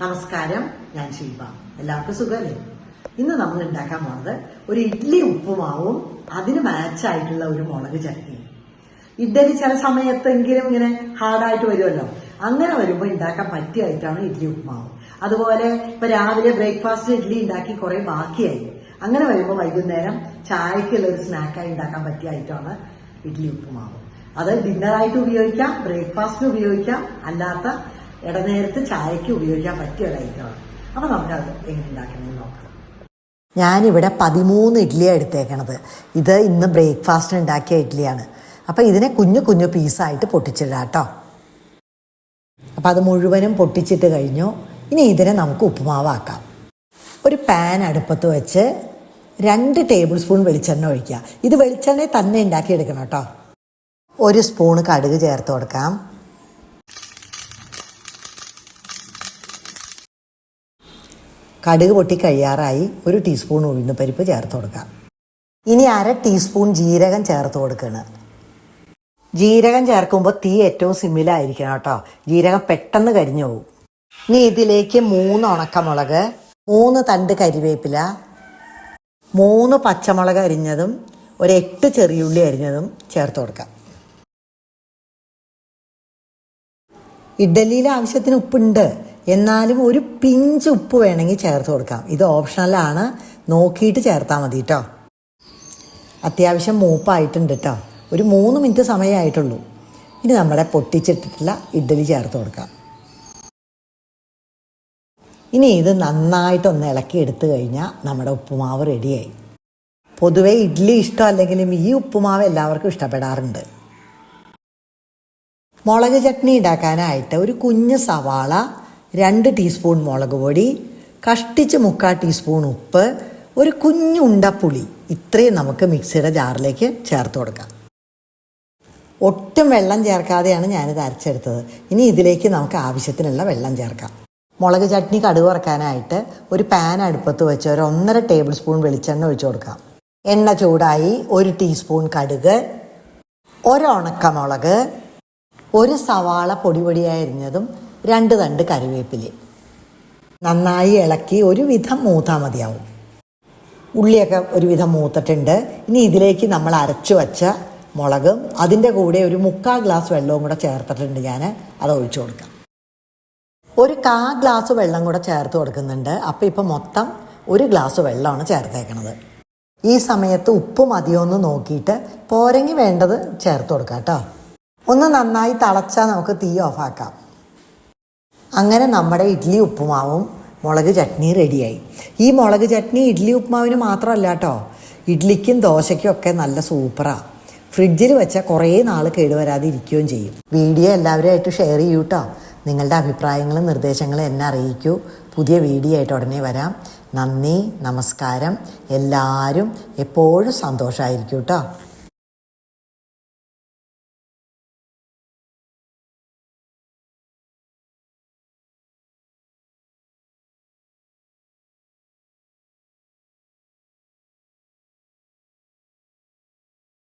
നമസ്കാരം ഞാൻ ശില്പ എല്ലാവർക്കും സുഖമല്ലേ? ഇന്ന് നമ്മൾ ഉണ്ടാക്കാൻ പോണത് ഒരു ഇഡ്ഡലി ഉപ്പുമാവും അതിന് മാച്ചായിട്ടുള്ള ഒരു മുളക് ചട്നിയും. ഇഡ്ഡലി ചില സമയത്തെങ്കിലും ഇങ്ങനെ ഹാർഡായിട്ട് വരുമല്ലോ. അങ്ങനെ വരുമ്പോൾ ഉണ്ടാക്കാൻ പറ്റിയായിട്ടാണ് ഇഡ്ഡലി ഉപ്പുമാവ്. അതുപോലെ ഇപ്പൊ രാവിലെ ബ്രേക്ക്ഫാസ്റ്റ് ഇഡ്ഡലി ഉണ്ടാക്കി കുറെ ബാക്കിയായി. അങ്ങനെ വരുമ്പോൾ വൈകുന്നേരം ചായക്കുള്ള ഒരു സ്നാക്കായി ഉണ്ടാക്കാൻ പറ്റിയായിട്ടാണ് ഇഡ്ഡലി ഉപ്പുമാവ്. അത് ഡിന്നറായിട്ട് ഉപയോഗിക്കാം ബ്രേക്ക്ഫാസ്റ്റിന് ഉപയോഗിക്കാം അല്ലാത്ത ഇടനേരത്ത് ചായക്ക് ഉപയോഗിക്കാൻ പറ്റിയ ഒരു ഐറ്റമാണ് അപ്പൊ നമുക്കത് എങ്ങനെ ഉണ്ടാക്കണമെന്ന് നോക്കാം. ഞാനിവിടെ പതിമൂന്ന് ഇഡ്ഡലിയാണ് എടുത്തേക്കണത്. ഇത് ഇന്ന് ബ്രേക്ക്ഫാസ്റ്റിന് ഉണ്ടാക്കിയ ഇഡ്ഡലിയാണ് അപ്പോൾ ഇതിനെ കുഞ്ഞു കുഞ്ഞു പീസായിട്ട് പൊട്ടിച്ചിടാം കേട്ടോ. അപ്പോൾ അത് മുഴുവനും പൊട്ടിച്ചിട്ട് കഴിഞ്ഞു. ഇനി ഇതിനെ നമുക്ക് ഉപ്പുമാവാക്കാം. ഒരു പാൻ അടുപ്പത്ത് വെച്ച് രണ്ട് ടേബിൾ സ്പൂൺ വെളിച്ചെണ്ണ ഒഴിക്കുക. ഇത് വെളിച്ചെണ്ണ തന്നെ ഉണ്ടാക്കിയെടുക്കണം കേട്ടോ. ഒരു സ്പൂൺ കടുക് ചേർത്ത് കൊടുക്കാം. കടുക് പൊട്ടി കഴിയാറായി ഒരു ടീസ്പൂൺ ഉഴുന്നുപരിപ്പ് ചേർത്ത് കൊടുക്കാം. ഇനി അര ടീസ്പൂൺ ജീരകം ചേർത്ത് കൊടുക്കണം. ജീരകം ചേർക്കുമ്പോൾ തീ ഏറ്റവും സിമ്മിലായിരിക്കണം കേട്ടോ. ജീരകം പെട്ടെന്ന് കരിഞ്ഞു പോകും. ഇനി ഇതിലേക്ക് മൂന്ന് ഉണക്കമുളക് മൂന്ന് തണ്ട് കരിവേപ്പില മൂന്ന് പച്ചമുളക് അരിഞ്ഞതും ഒരു എട്ട് ചെറിയുള്ളി അരിഞ്ഞതും ചേർത്ത് കൊടുക്കാം. ഇഡ്ഡലിയിലെ ആവശ്യത്തിന് ഉപ്പുണ്ട്. എന്നാലും ഒരു പിഞ്ച് ഉപ്പ് വേണമെങ്കിൽ ചേർത്ത് കൊടുക്കാം. ഇത് ഓപ്ഷണലാണ് നോക്കിയിട്ട് ചേർത്താൽ മതി കേട്ടോ അത്യാവശ്യം മൂപ്പായിട്ടുണ്ട് കേട്ടോ ഒരു മൂന്ന് മിനിറ്റ് സമയമായിട്ടുള്ളൂ ഇനി നമ്മുടെ പൊട്ടിച്ചിട്ടിട്ടുള്ള ഇഡ്ഡലി ചേർത്ത് കൊടുക്കാം. ഇനി ഇത് നന്നായിട്ടൊന്ന് ഇളക്കി എടുത്തു കഴിഞ്ഞാൽ നമ്മുടെ ഉപ്പുമാവ് റെഡിയായി. പൊതുവെ ഇഡ്ഡലി ഇഷ്ടമല്ലെങ്കിലും ഈ ഉപ്പുമാവ് എല്ലാവർക്കും ഇഷ്ടപ്പെടാറുണ്ട്. മുളക് ചട്നി ഉണ്ടാക്കാനായിട്ട് ഒരു കുഞ്ഞ് സവാള രണ്ട് ടീസ്പൂൺ മുളക് പൊടി കഷ്ടിച്ച് മുക്കാൽ ടീസ്പൂൺ ഉപ്പ് ഒരു കുഞ്ഞു ഉണ്ടപ്പുളി. ഇത്രയും നമുക്ക് മിക്സിയുടെ ജാറിലേക്ക് ചേർത്ത് കൊടുക്കാം. ഒട്ടും വെള്ളം ചേർക്കാതെയാണ് ഞാനിത് അരച്ചെടുത്തത്. ഇനി ഇതിലേക്ക് നമുക്ക് ആവശ്യത്തിനുള്ള വെള്ളം ചേർക്കാം. മുളക് ചട്നി കടുക് വറക്കാനായിട്ട് ഒരു പാൻ അടുപ്പത്ത് വെച്ച് ഒരു ഒന്നര ടേബിൾ സ്പൂൺ വെളിച്ചെണ്ണ ഒഴിച്ചു കൊടുക്കാം. എണ്ണ ചൂടായി ഒരു ടീസ്പൂൺ കടുക് ഒരു ഉണക്കമുളക് ഒരു സവാള പൊടി പൊടിയായി അരിഞ്ഞതും രണ്ട് തണ്ട് കറിവേപ്പില നന്നായി ഇളക്കി ഒരുവിധം മൂത്താൽ മതിയാവും. ഉള്ളിയൊക്കെ ഒരുവിധം മൂത്തിട്ടുണ്ട്. ഇനി ഇതിലേക്ക് നമ്മൾ അരച്ചു വച്ച മുളകും അതിന്റെ കൂടെ ഒരു മുക്കാൽ ഗ്ലാസ് വെള്ളവും കൂടെ ചേർത്തിട്ടുണ്ട് ഞാൻ. അത് ഒഴിച്ചു കൊടുക്കാം. ഒരു കാ ഗ്ലാസ് വെള്ളം കൂടെ ചേർത്ത് കൊടുക്കുന്നുണ്ട്. അപ്പോൾ ഇപ്പം മൊത്തം ഒരു ഗ്ലാസ് വെള്ളമാണ് ചേർത്തേക്കണത്. ഈ സമയത്ത് ഉപ്പ് മതിയോ എന്ന് നോക്കിയിട്ട് പോരങ്ങി വേണ്ടത് ചേർത്ത് കൊടുക്കാം കേട്ടോ. ഒന്ന് നന്നായി തിളച്ചാൽ നമുക്ക് തീ ഓഫാക്കാം. അങ്ങനെ നമ്മുടെ ഇഡ്ഡലി ഉപ്പുമാവും മുളക് ചട്നി റെഡിയായി. ഈ മുളക് ചട്നി ഇഡ്ഡലി ഉപ്പുമാവിന് മാത്രമല്ല കേട്ടോ ഇഡ്ഡലിക്കും ദോശയ്ക്കും ഒക്കെ നല്ല സൂപ്പറാണ് ഫ്രിഡ്ജിൽ വെച്ചാൽ കുറേ നാൾ കേടുവരാതെ ഇരിക്കുകയും ചെയ്യും. വീഡിയോ എല്ലാവരുമായിട്ട് ഷെയർ ചെയ്യൂ കേട്ടോ നിങ്ങളുടെ അഭിപ്രായങ്ങളും നിർദ്ദേശങ്ങളും എന്നെ അറിയിക്കൂ. പുതിയ വീഡിയോ ആയിട്ട് ഉടനെ വരാം. നന്ദി നമസ്കാരം. എല്ലാവരും എപ്പോഴും സന്തോഷമായിരിക്കും കേട്ടോ